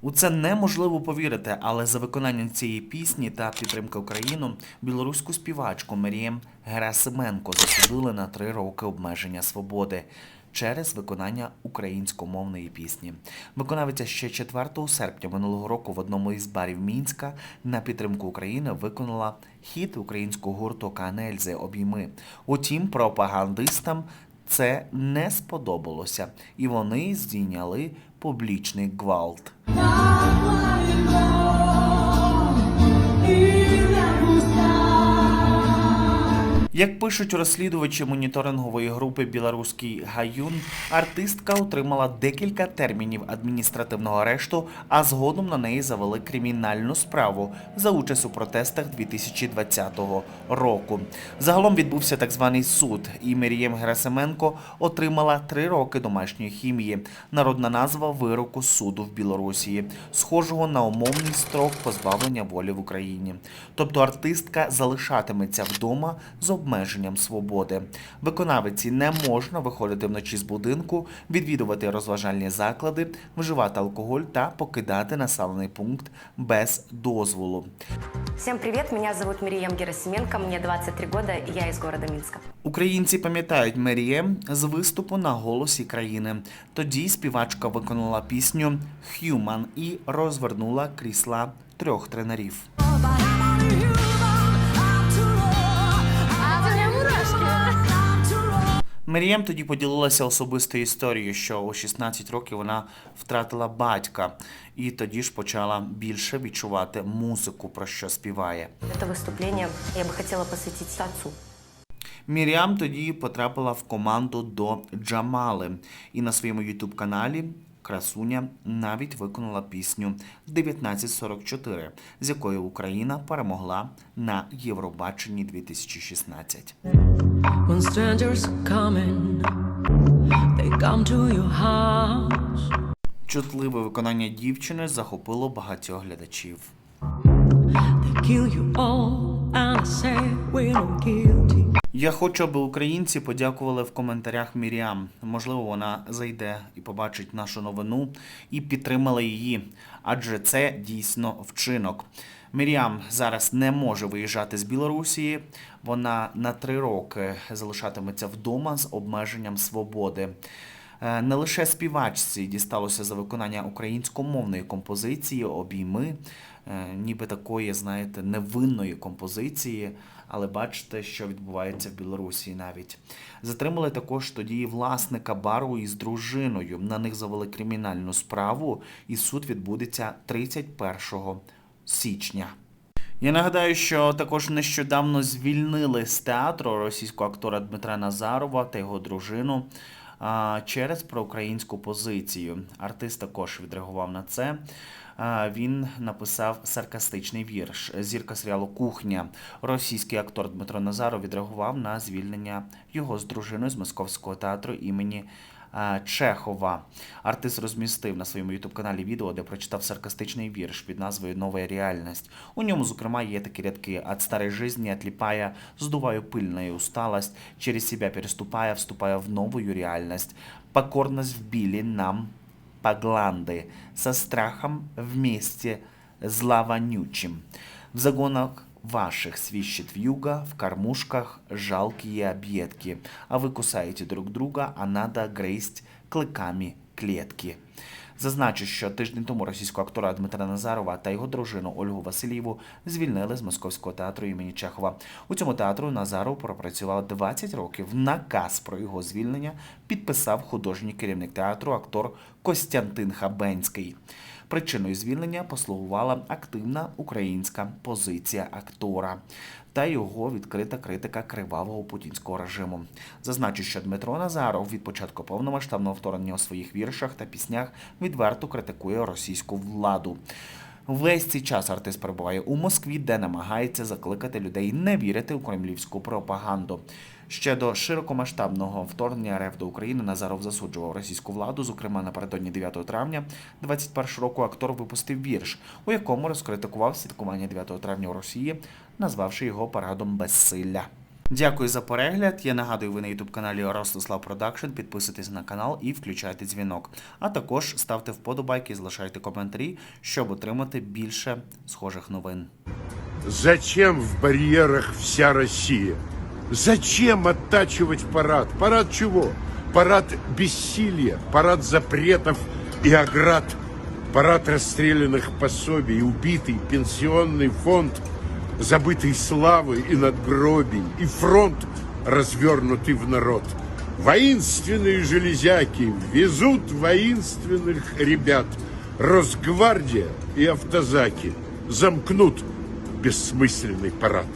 У це неможливо повірити, але за виконанням цієї пісні та підтримки Україну білоруську співачку Марієм Герасименко засудили на три роки обмеження свободи через виконання українськомовної пісні. Виконавиця ще 4 серпня минулого року в одному із барів Мінська на підтримку України виконала хіт українського гурту Канельзи Обійми. Утім, пропагандистам це не сподобалося, і вони здійняли публічний гвалт. Як пишуть розслідувачі моніторингової групи Білоруський Гаюн, артистка отримала декілька термінів адміністративного арешту, а згодом на неї завели кримінальну справу за участь у протестах 2020 року. Загалом відбувся так званий суд, і Мірієм Герасименко отримала три роки домашньої хімії. Народна назва вироку суду в Білорусі, схожого на умовний строк позбавлення волі в Україні. Тобто артистка залишатиметься вдома з обмеженням свободи. Виконавиці не можна виходити вночі з будинку, відвідувати розважальні заклади, вживати алкоголь та покидати населений пункт без дозволу. Всем привет, меня зовут Мирием Герасименко, мне 23 года, и я из города Минска. Українці пам'ятають Меріє з виступу на голосі країни. Тоді співачка виконала пісню «Human» і розвернула крісла трьох тренерів. Мерієм тоді поділилася особистою історією, що у 16 років вона втратила батька, і тоді ж почала більше відчувати музику, про що співає. Это выступление я бы хотела посвятить отцу. Міріам тоді потрапила в команду до Джамали і на своєму ютуб-каналі Красуня навіть виконала пісню 1944, з якою Україна перемогла на Євробаченні 2016. When strangers coming, they come to your house. Чутливе виконання дівчини захопило багатьох глядачів. They kill you all, and I say we're not guilty. Я хочу, аби українці подякували в коментарях Міріам. Можливо, вона зайде і побачить нашу новину і підтримала її, адже це дійсно вчинок. Міріам зараз не може виїжджати з Білорусі. Вона на три роки залишатиметься вдома з обмеженням свободи. Е, Не лише співачці дісталося за виконання українськомовної композиції обійми, е, ніби такої, знаєте, невинної композиції, але бачите, що відбувається в Білорусі навіть. Затримали також тоді власника бару із дружиною. На них завели кримінальну справу, і суд відбудеться 31 січня. Я нагадаю, що також нещодавно звільнили з театру російського актора Дмитра Назарова та його дружину через проукраїнську позицію. Артист також відреагував на це. Він написав саркастичний вірш. Зірка серіалу Кухня. Російський актор Дмитро Назаров відреагував на звільнення його з дружиною з московського театру імені Чехова. Артист розмістив на своєму ютуб-каналі відео, де прочитав саркастичний вірш під назвою Нова реальність. У ньому, зокрема, є такі рядки: «От старой жизни отлипая, сдуваю пыльную усталость, через себя переступая, вступая в новую реальность. Покорность вбили нам погланды, со страхом вместе зловонючим. В загонах ваших свищет вьюга, в кормушках жалкие объедки, а вы кусаете друг друга, а надо грызть кликами клетки. Зазначу, що тиждень тому російського актора Дмитра Назарова та його дружину Ольгу Васильєву звільнили з Московського театру імені Чехова. У цьому театру Назаров пропрацював 20 років. Наказ про його звільнення підписав художній керівник театру актор Костянтин Хабенський. Причиною звільнення послугувала активна українська позиція актора та його відкрита критика кривавого путінського режиму. Зазначу, що Дмитро Назаров від початку повномасштабного вторгнення у своїх віршах та піснях відверто критикує російську владу. Весь цей час артист перебуває у Москві, де намагається закликати людей не вірити у кремлівську пропаганду. Ще до широкомасштабного вторгнення РФ до України Назаров засуджував російську владу. Зокрема, напередодні 9 травня 21 року актор випустив вірш, у якому розкритикував святкування 9 травня у Росії, назвавши його парадом безсилля. Дякую за перегляд. Я нагадую, ви на youtube каналі Ростислав Продакшн. Підписуйтесь на канал і включайте дзвінок. А також ставте вподобайки, залишайте коментарі, щоб отримати більше схожих новин. Зачем в барьерах вся Россия? Зачем оттачивать парад? Парад чего? Парад бессилия, парад запретов и оград, парад расстрелянных пособий, убитый пенсионный фонд, забытой славы и надгробий, и фронт, развернутый в народ. Воинственные железяки везут воинственных ребят. Росгвардия и автозаки замкнут бессмысленный парад.